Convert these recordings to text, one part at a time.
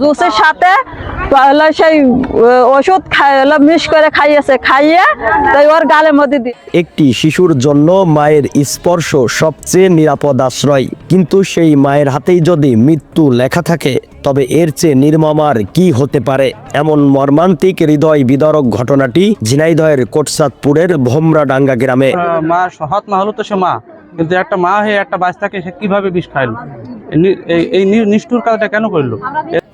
জুসের সাথে হলো সেই ওষুধ হলো মিশ করে খাইয়েছে খাইয়ে তাই ওর গালের মধ্যে দিয়ে একটি শিশুর জন্য মায়ের স্পর্শ সবচেয়ে নিরাপদ আশ্রয়। কিন্তু সেই মায়ের হাতেই যদি মৃত্যু লেখা থাকে তবে এর চেয়ে নির্মমার কি হতে পারে? এমন মর্মান্তিক হৃদয় বিদারক ঘটনাটি ঝিনাইদহের কোটসাদপুরের ভোমরাডাঙ্গা গ্রামে। মা সৎ মা হলো তো সে মা। কিন্তু একটা মা হয়ে একটা বাচ্চাকে সে কীভাবে বিষ খাইলো? এই নিষ্ঠুর কাজটা কেন করল?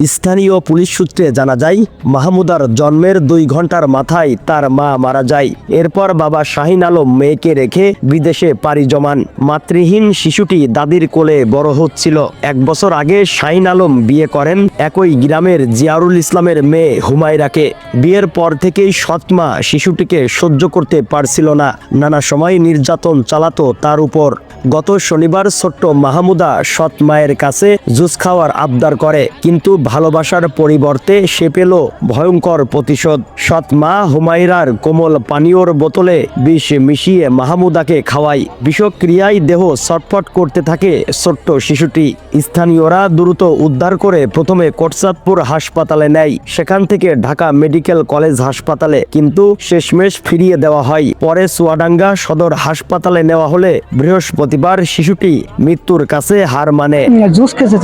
স্থানীয় পুলিশ সূত্রে জানা যায়, মাহমুদার জন্মের দুই ঘণ্টার মাথায় তার মা মারা যায়। এরপর বাবা শাহিন আলম মেয়েকে রেখে বিদেশে পাড়ি জমান। মাতৃহীন শিশুটি দাদির কোলে বড় হচ্ছিল। এক বছর আগে শাহিন আলম বিয়ে করেন একই গ্রামের জিয়ারুল ইসলামের মেয়ে হুমায়রাকে। বিয়ের পর থেকেই সৎমা শিশুটিকে সহ্য করতে পারছিল না। নানা সময় নির্যাতন চালাতো তার উপর। গত শনিবার ছোট্ট মাহমুদা সৎ মায়ের কাছে জুস খাওয়ার আবদার করে, কিন্তু ভালোবাসার পরিবর্তে সে পেল ভয়ঙ্কর প্রতিশোধ। সৎ মা হুমায়রার কোমল পানীয়র বোতলে বিষ মিশিয়ে মাহমুদাকে খাওয়ায়। বিষক্রিয়ায় দেহ ছটফট করতে থাকে ছোট্ট শিশুটি। স্থানীয়রা দ্রুত উদ্ধার করে প্রথমে কোটসাদপুর হাসপাতালে নেয়। সেখান থেকে ঢাকা মেডিকেল কলেজ হাসপাতালে। কিন্তু শেষমেশ ফিরিয়ে দেওয়া হয়। পরে চুয়াডাঙ্গা সদর হাসপাতালে নেওয়া হলে বৃহস্পতিবার শিশুটি মৃত্যুর কাছে হার মানে। জুস খেতে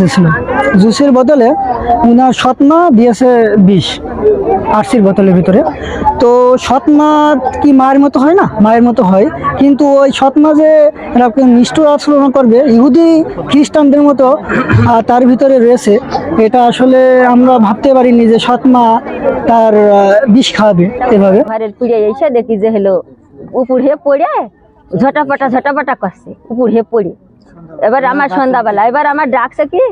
জুসের বদলে উনার সৎমা দিয়েছে বিষ আরসির বোতলের ভিতরে। তো সৎমা কি মায়ের মতো হয় না? মায়ের মতো হয়। কিন্তু ওই সৎমা যে এরকম নিষ্ঠুর আচরণ করবে, ইহুদি খ্রিস্টানদের মতো তার ভিতরে রয়েছে, এটা আসলে আমরা ভাবতে পারিনি যে সৎমা তার বিষ খাওয়াবে এভাবে। ঘরের পুড়ে এসে দেখি যে হলো উপর হয়ে পড়ে, ঝটাপটা ঝটাপটা করছে, উপর হয়ে পড়ে। এবার আমার সন্ধ্যাবেলা, এবার আমার ডাকছে কি?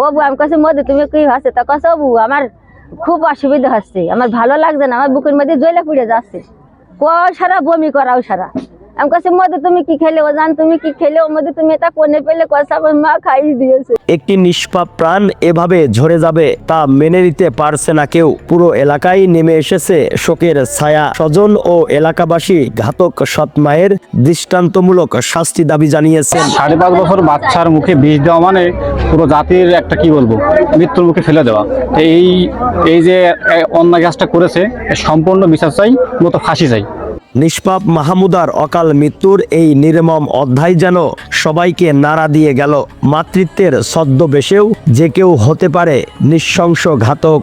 ও আমি কাছে মধ্যে তুমি কি হচ্ছে তা কাছে বউ, আমার খুব অসুবিধা হচ্ছে। আমার ভালো লাগছে না, আমার বুকের মধ্যে জলে পুড়ে যাচ্ছে। ক সারা বমি করাও সারা। আমি কাছে মধ্যে তুমি কি খেলে ও জান তুমি কি খেলে মধ্যে তুমি এটা কোনে পেলে? কষা মা খাইয়ে দিয়েছে। একটি নিষ্পাপ প্রাণ এভাবে ঝরে যাবে তা মেনে নিতে পারছে না কেউ। পুরো এলাকায় নেমে এসেছে শোকের ছায়া। স্বজন ও এলাকাবাসী ঘাতক সৎ মায়ের দৃষ্টান্তমূলক শাস্তি দাবি জানিয়েছেন। সাড়ে পাঁচ বছর বাচ্চার মুখে বিষ দেওয়া মানে পুরো জাতির একটা কি বলব মৃত্যুর মুখে ফেলে দেওয়া। এই এই যে অন্য কাজটা করেছে সম্পূর্ণ বিচার চাই মতো ফাঁসি চাই। নিষ্পাপ মাহমুদার অকাল মৃত্যুর এই নির্মম অধ্যায় যেন সবাইকে নাড়া দিয়ে গেল। মাতৃত্বের ছদ্মবেশেও যে কেউ হতে পারে নিঃশংস ঘাতক